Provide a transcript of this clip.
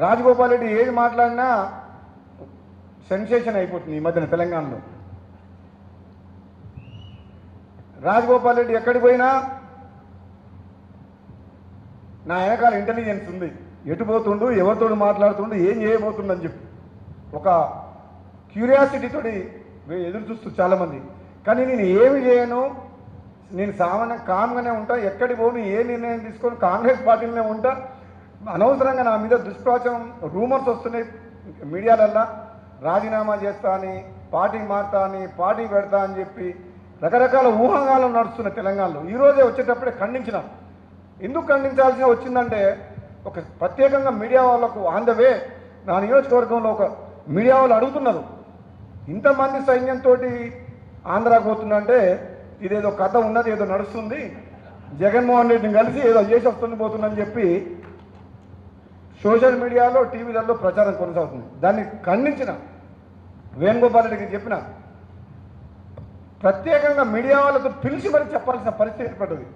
రాజగోపాల్ రెడ్డి ఏది మాట్లాడినా సెన్సేషన్ అయిపోతుంది ఈ మధ్యన తెలంగాణలో. రాజగోపాల్ రెడ్డి ఎక్కడికి పోయినా నా వెనకాల ఇంటెలిజెన్స్ ఉంది. ఎటు పోతుండు ఎవరితోడు మాట్లాడుతుండు ఏం చేయబోతుండని చెప్పి. ఒక క్యూరియాసిటీతోటి ఎదురు చూస్తూ చాలామంది. కానీ నేను ఏమి చేయను? నేను సామాన్య కామ్గానే ఉంటా ఎక్కడికి పోను ఏ నిర్ణయం తీసుకొని? కాంగ్రెస్ పార్టీలోనే ఉంటా అనవసరంగా నా మీద దుష్ప్రాచం రూమర్స్ వస్తున్నాయి మీడియాలల్లా. రాజీనామా చేస్తా అని పార్టీ మారుతా అని పార్టీ పెడతా అని చెప్పి రకరకాల ఊహాగాలు నడుస్తున్నాయి తెలంగాణలో. ఈరోజే వచ్చేటప్పుడే ఖండించినాం. ఎందుకు ఖండించాల్సి వచ్చిందంటే ఒక ప్రత్యేకంగా మీడియా వాళ్ళకు ఆన్ ద వే నా నియోజకవర్గంలో ఒక మీడియా వాళ్ళు అడుగుతున్నారు. ఇంతమంది సైన్యంతో ఆంధ్రాకు పోతుందంటే ఇదేదో కథ ఉన్నది ఏదో నడుస్తుంది. జగన్మోహన్ రెడ్డిని కలిసి ఏదో చేసి వస్తుంది పోతుందని చెప్పి సోషల్ మీడియాలో టీవీలలో ప్రచారం కొనసాగుతుంది. దాన్ని ఖండించిన వేణుగోపాల్ రెడ్డికి చెప్పిన ప్రత్యేకంగా మీడియా వాళ్ళతో పిలిచి మరి చెప్పాల్సిన పరిస్థితి ఏర్పడ్డది.